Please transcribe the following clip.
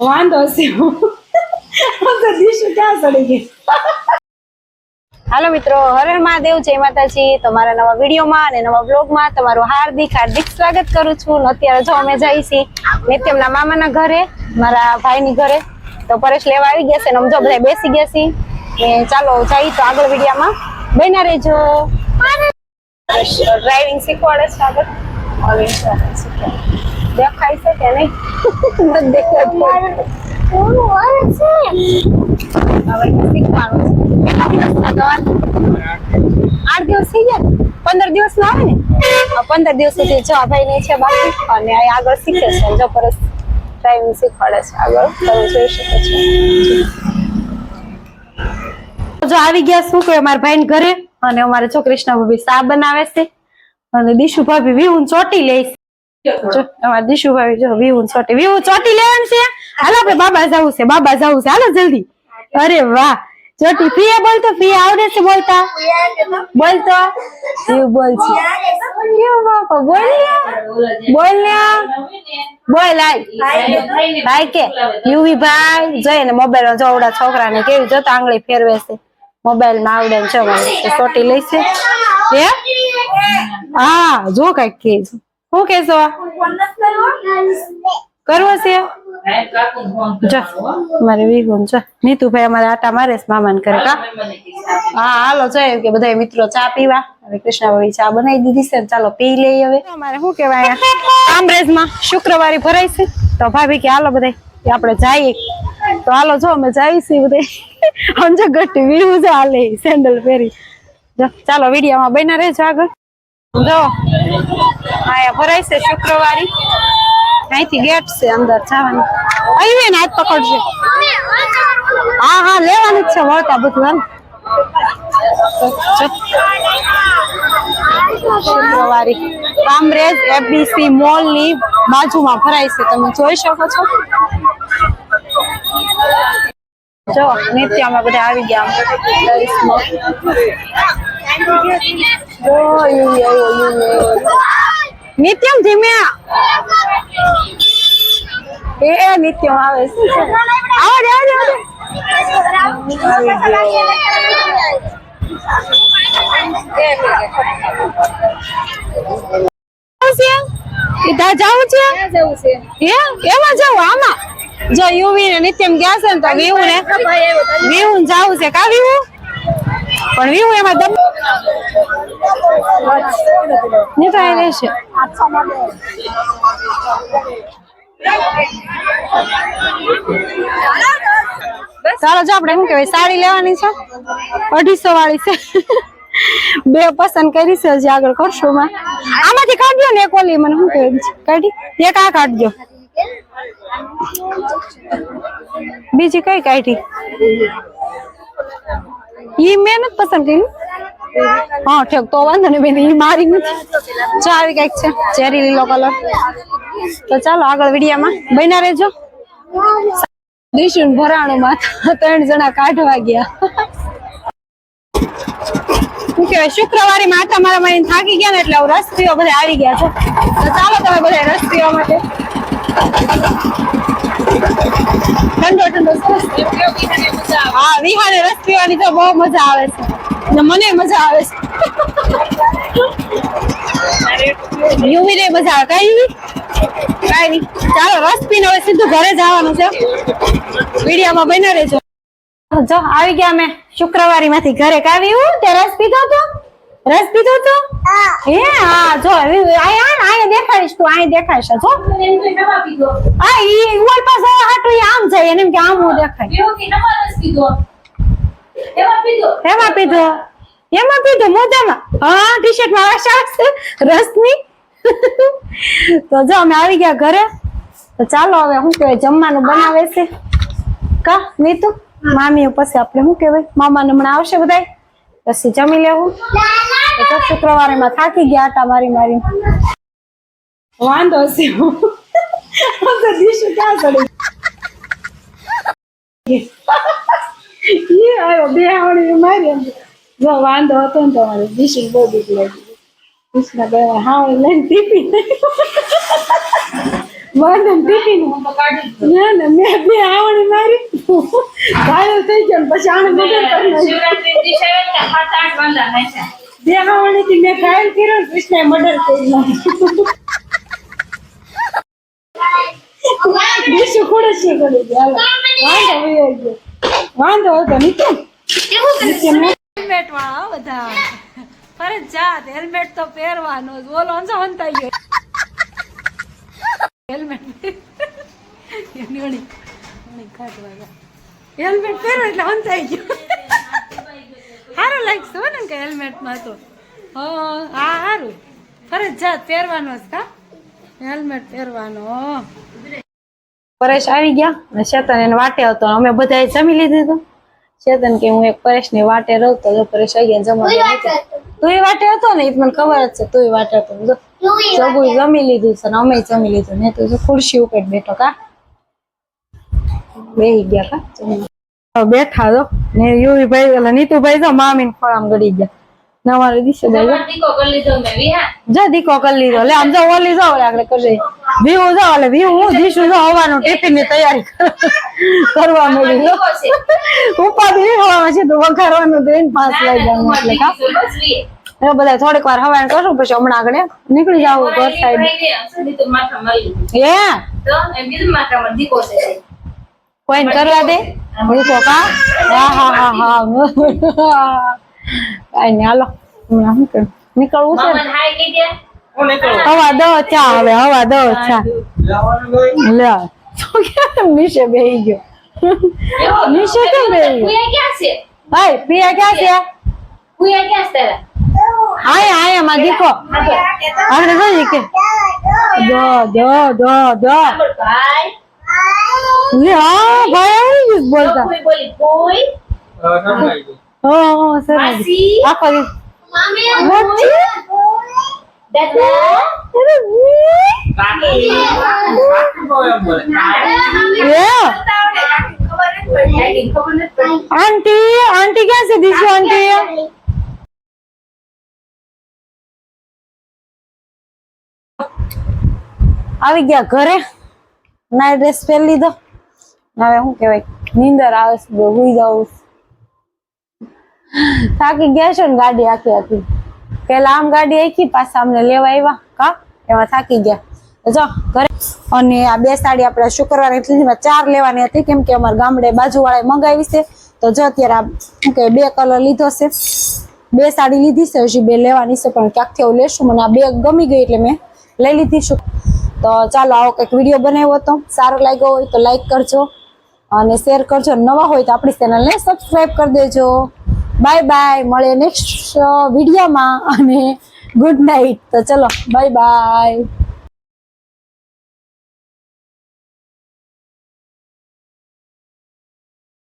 વાંધો છે ક્યાં ગઈ હાલો મિત્રો હરણ હર મહાદેવ જય માતાજી. તમારા નવા વિડીયોમાં અને નવા બ્લોગમાં તમારું હાર્દિક હાર્દિક સ્વાગત કરું છું. અત્યારે જો અમે જઈ છીએ નિત્યમના મામાના ઘરે મારા ભાઈની ઘરે. તો પરેશ લેવા આવી ગયા છે અને અમે જો બધા બેસી ગયા છીએ. ને ચાલો જઈ તો આગળ વિડીયામાં. બન્યા રહેજો. ડ્રાઇવિંગ શીખવાડે છે આગળ? હવે શીખવાડે. દેખાય છે કે નહીં? નથી તમારે આઠ દિવસ થઈ ગયા પંદર દિવસ નો આવે ને? પંદર દિવસ સુધી જો ભાઈ છે બાકી. અને આગળ શીખે છે જો પરસ ડ્રાઇવિંગ શીખવાડે છે. આગળ તમે જોઈ શકો છો. જો આવી ગયા શું કે અમારા ભાઈ ઘરે. અને અમારે જો કૃષ્ણ ભાભી સા બનાવે છે. અને દીશુ ભાભી વિહુન ચોટી લે છે. જો ભાભી જો વિહુન ચોટી વિહુ ચોટી લેવાનું છે? હાલો, આપણે બાબા જવું છે, બાબા જવું છે. હાલો, જલ્દી. અરે વાહ. ચોટી, ફિયા બોલતો પ્રિયા આવડે છે બોલતા? બોલ કેવું બાપા, બોલ આય. ભાઈ કે. યુવી ભાઈ જોઈએ ને મોબાઈલમાં જોવડા છોકરા ને કેવી જોતા આંગળી ફેરવે છે. મોબાઈલમાં આવડે ને જો મને ચોટી લઈ હા? જો કંઈક કે છે. શું કેશો કરવો છે મારે વિહુન જો નીતુભાઈ અમારે આટા મારે છે મામાને કરે કા? હા હાલો જોઈએ કે બધા મિત્રો ચા પીવા. હવે કૃષ્ણાભાઈ ચા બનાવી દીધી છે ચાલો પી લઈએ હવે. અમારે શું કહેવાય? કામરેજમાં શુક્રવારે ભરાય છે. તો ભાભી કે હાલો બધા આપણે જઈએ. તો હાલો જો અમે જઈશું બધા સમજો ગટ્ટી વીવું છે હાલે સેન્ડલ પહેરી. જો ચાલો વિડીયોમાં બન્યા રહેજો આગળ. જો આયા ભરાય છે શુક્રવારી. અહીંથી ગેટ છે અંદર જવાનું. આવી ને, હાથ પકડશે હા હા, લેવાનું જ છે, વળતા બધું શુક્રવારી. કામરેજ એફબીસી મોલની બાજુમાં ભરાય છે, તમે જોઈ શકો છો. જો નિત્ય અમે બધા આવી ગયા નિત્યમ ધીમે એ નિત્યમ આવે શું છે? આવો ત્યાં જવું છે? હે? એમાં જવું આમાં? જો યુવી ને નિત્યમ ગયા છે ને તો વિહુ ને વિહુ જવું છે. કા વિહુ? પણ વિહુ એમાં દમ નહીં તો ચાલો જો આપણે શું કહેવાય, સાડી લેવાની છે, અઢીસો વાળી છે. બે પસંદ કરી છે, હજી આગળ કરશો આમાંથી કાઢજો ને એક ઓલી, મને શું કહેવાય? કાઢી? એક આ કાઢજો. બીજી કઈ કાઢી? ઈ મેં પસંદ કર્યું હા, ઠીક, તો વાંધો નહીં, બેન, ઈ મારી નથી. જો, આવી કંઈક છે ચેરી લીલો કલર. તો ચાલો, આગળ વિડીયામાં બન્યા રહેજો. દિશુન ભરાણું માં ત્રણ જણા કાઢવા ગયા. શું કહેવાય, શુક્રવારે માતા મારા મારી થાકી ગયા ને એટલે રસ્તીઓ રસ બધા આવી ગયા છે. તો ચાલો તમે બધા રસ્તીઓ માટે. ઠંડો ઠંડો હા, વિહારે રસ પીવાની તો બહુ મજા આવે છે. મને મજા આવે છે. યુવી ને મજા આવે. કઈ કઈ નહીં. ચાલો, રસ પીને હવે સીધું ઘરે જવાનું છે. વિડીયોમાં બને રહેજો. જો, આવી ગયા અમે શુક્રવારી માંથી ઘરે કાવ્યું તે રસ પીધો તો? રસ પીધો તો? હે, હા, જો આયા દેખાડીશ તું, આય દેખાડીશ. જો. હા, ઈ ઉવર પાસે હાટું આમ જાય એમ કે આમ હું દેખાય. એમાં પીધો? એમાં પીધો? મોઢામાં? હા ટી શર્ટમાં આવશે રસની? તો જો અમે આવી ગયા ઘરે. તો ચાલો હવે શું કહેવાય, જમવાનું બનાવે છે. કા, નીતુ? મામી પછી આપણે શું કહેવાય? મામા હમણાં આવશે બધાય? પછી જમી લેવું. તો શુક્રવારે માં થાકી ગયા હતા મારી મારી. વાંધો છે હું તો દીશું ક્યાં ચડી? આવ્યો બે આવડી મારી જો વાંધો હતો ને તમારે દીશું બહુ બીક લાગી. કૃષ્ણ ગયા હા લઈને ટીપી વાંધો ટીપી ના ના મેં બે આવડી મારી. ઘાયલ થઈ ગયો ને પછી આને મગર કરી બે આવડી આવડીથી મેં ઘાયલ કર્યો ને કૃષ્ણએ મર્ડર કરી નાખ્યું. બીજું ખોડે છે કરી હાલો. વાંધો વયો ગયો. વાંધો હતો નીચે હેલ્મેટ વાળા બધા. ફરજિયાત હેલ્મેટ તો પહેરવાનો જ. બોલો અંજો હંતાઈ ગયો. હેલ્મેટ એની ઓલી ઓલી કાઢવા ગયા. હેલ્મેટ પહેરો એટલે હંતાઈ ગયો. સારું લાગશે ને કે હેલ્મેટમાં તો હા હા સારું. ફરજિયાત પહેરવાનો જ કા? હેલ્મેટ પહેરવાનો પરેશ આવી ગયા અને ચેતન એને વાટે હતો અમે બધા જમી લીધું હતું. ચેતન કે હું એક પરેશની વાટે રહતો જો પરેશ આવી ગયા જમવા તું વાટે હતો. ને એ મને ખબર જ છે તું વાટે હતો. જો જમી લીધું છે ને અમે જમી લીધું ને તું ખુરશી ઉપર બેઠો કા. બેહી ગયા કા. બેઠા જો. ને યુવી ભાઈ નીતુ નીતુભાઈ જો મામી ખોળામ ગડી ગયા. ને દિવસે દિશે જો. તમારો દીકરો કરી લીધો મેં વિહા. જો દીકો કરી લીધો. લે આમ જો ઓલી જો ઓલે આગળ કરી વ્યૂ જો એટલે વ્યૂ હું દીશું જો હવાનું ટિફિનની તૈયારી કરવા મળી. ઉપાધિ નહીં છે તો વઘારવાનું એને પાંચ લઈ જવાનું એટલે કા બધા થોડીક વાર હવાણ કરશું પછી હમણાં આગળ નીકળી જાવ ઘર સાઈડ છે. કોઈને કરવા દે? દીકો કા? હા હા હા હા. કાઈ હાલો. હું કે નીકળવું છે હવા દો ચા હવે હવા દો ચા. લે. તો કેમ નીચે બેહી ગયો? નીચે કેમ બેહી ગયો? ક્યાં છે? હાય પિયા ક્યાં છે? ભૂયા ક્યાં છે આયા આયા માં દીકો. આગળ જો કે. દો દો દો દો. ભાઈ. લે હા ભાઈ બોલતા. કોઈ બોલી કોઈ? હો હો સરસ. માસી? આખો દિવસ મામી મોટી. દાદા લે કાકી ખબર નથી પડી. આંટી આંટી ક્યાં છે આંટી આવી ગયા ઘરે. ના ડ્રેસ પહેરી લીધો. હવે શું કહેવાય? નીંદર આવે છે, બહુ થાકી ગયા છે ને ગાડી આખી આખી પેલા આમ ગાડી આખી પાછા અમને લેવા આવ્યા કા? એમાં થાકી ગયા. જો, ઘરે અને આ બે સાડી આપણે શુક્રવારે એટલી ચાર લેવાની હતી, કેમ કે અમારા ગામડે બાજુવાળાએ મંગાવી છે. તો જો અત્યારે આ કે બે કલર લીધો છે. બે સાડી લીધી છે, હજી બે લેવાની છે, પણ ક્યાંકથી હું લેશું? મને આ બે ગમી ગઈ એટલે મેં લઈ લીધી છું. તો ચાલો, આવો કંઈક વીડિયો બનાવ્યો હતો. સારો લાગ્યો હોય તો લાઈક કરજો અને શેર કરજો. નવા હોય તો આપણી ચેનલને સબસ્ક્રાઈબ કરી દેજો. Bye bye. મળે નેક્સ્ટ વિડીયોમાં. અને ગુડ નાઇટ તો ચલો બાય બાય.